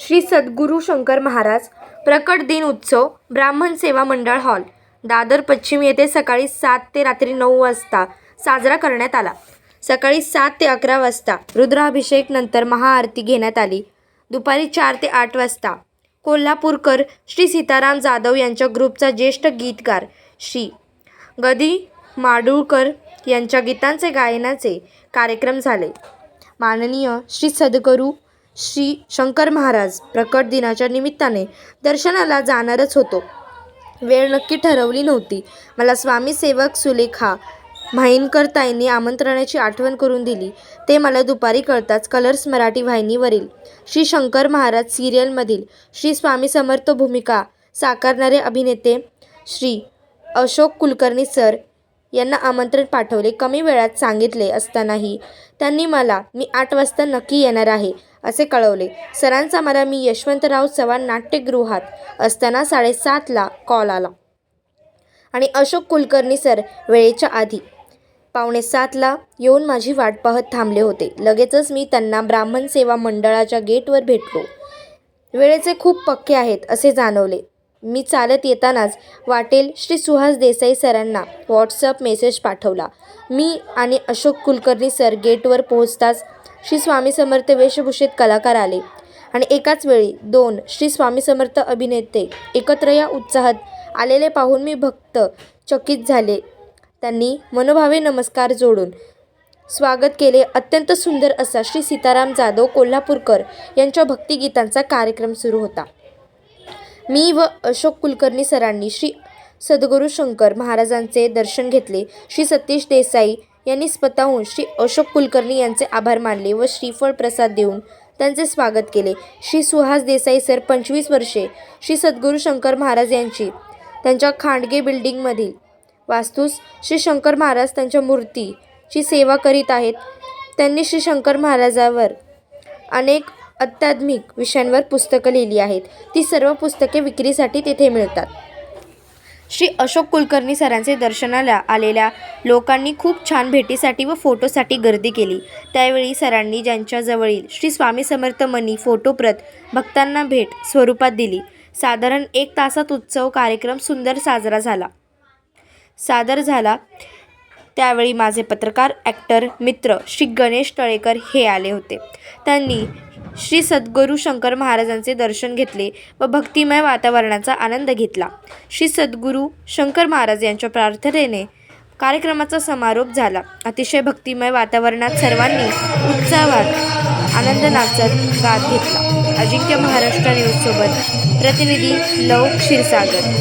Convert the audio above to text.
श्री सद्गुरू शंकर महाराज प्रकट दिन उत्सव ब्राह्मण सेवा मंडळ हॉल. दादर पश्चिम येथे सकाळी सात ते रात्री नऊ वाजता साजरा करण्यात आला. सकाळी सात ते अकरा वाजता रुद्राभिषेक नंतर महाआरती घेण्यात आली. दुपारी चार ते आठ वाजता कोल्हापूरकर श्री सीताराम जाधव यांच्या ग्रुपचा ज्येष्ठ गीतकार श्री गदी माडुळकर यांच्या गीतांचे गायनाचे कार्यक्रम झाले. माननीय श्री सद्गुरू श्री शंकर महाराज प्रकट दिनाच्या निमित्ताने दर्शनाला जाणारच होतो. वेळ नक्की ठरवली नव्हती. मला स्वामी सेवक सुलेखा म्हाईनकर आमंत्रणाची आठवण करून दिली. ते मला दुपारी कळताच कलर्स मराठी वाहिनीवरील श्री शंकर महाराज सिरियलमधील श्री स्वामी समर्थ भूमिका साकारणारे अभिनेते श्री अशोक कुलकर्णी सर यांना आमंत्रण पाठवले. कमी वेळात सांगितले असतानाही त्यांनी मला मी आठ वाजता नक्की येणार आहे. असे कळवले. सरांचा मला मी यशवंतराव चव्हाण नाट्यगृहात असताना साडेसातला कॉल आला. आणि अशोक कुलकर्णी सर वेळेच्या आधी. पावणे सातला येऊन माझी वाट पाहत थांबले होते. लगेचच मी त्यांना ब्राह्मण सेवा मंडळाच्या गेटवर भेटलो. वेळेचे खूप पक्के आहेत असे जाणवले. मी चालत येतानाच वाटेल श्री सुहास देसाई सरांना व्हॉट्सअप मेसेज पाठवला. मी आणि अशोक कुलकर्णी सर गेटवर पोहोचताच श्री स्वामी समर्थ वेशभूषेत कलाकार आले आणि एकाच वेळी दोन श्री स्वामी समर्थ अभिनेते एकत्र या उत्साहात आलेले पाहून मी भक्त चकित झाले. त्यांनी मनोभावे नमस्कार जोडून स्वागत केले. अत्यंत सुंदर असा श्री सीताराम जाधव कोल्हापूरकर यांच्या भक्तिगीतांचा कार्यक्रम सुरू होता. मी व अशोक कुलकर्णी सरांनी श्री सद्गुरू शंकर महाराजांचे दर्शन घेतले. श्री सतीश देसाई यांनी स्वतःहून श्री अशोक कुलकर्णी यांचे आभार मानले व श्रीफळ प्रसाद देऊन त्यांचे स्वागत केले. श्री सुहास देसाई सर पंचवीस वर्षे श्री सद्गुरू शंकर महाराज यांची त्यांच्या खांडगे बिल्डिंगमधील वास्तूस श्री शंकर महाराज त्यांच्या मूर्तीची सेवा करीत आहेत. त्यांनी श्री शंकर महाराजावर अनेक अत्याधुनिक विषयांवर पुस्तकं लिहिली आहेत. ती सर्व पुस्तके विक्रीसाठी तेथे मिळतात. श्री अशोक कुलकर्णी सरांचे दर्शनाला आलेल्या लोकांनी खूप छान भेटीसाठी व फोटोसाठी गर्दी केली. त्यावेळी सरांनी ज्यांच्याजवळील श्री स्वामी समर्थ मनी फोटोप्रत भक्तांना भेट स्वरूपात दिली. साधारण एक तासात उत्सव कार्यक्रम सुंदर साजरा झाला. सादर झाला. त्यावेळी माझे पत्रकार ॲक्टर मित्र श्री गणेश तळेकर हे आले होते. त्यांनी श्री सद्गुरू शंकर महाराजांचे दर्शन घेतले व भक्तिमय वातावरणाचा आनंद घेतला. श्री सद्गुरू शंकर महाराज यांच्या प्रार्थनेने कार्यक्रमाचा समारोप झाला. अतिशय भक्तिमय वातावरणात सर्वांनी उत्साहात आनंद नाचत गात घेतला. अजिंक्य महाराष्ट्र न्यूजसोबत प्रतिनिधी लव क्षीरसागर.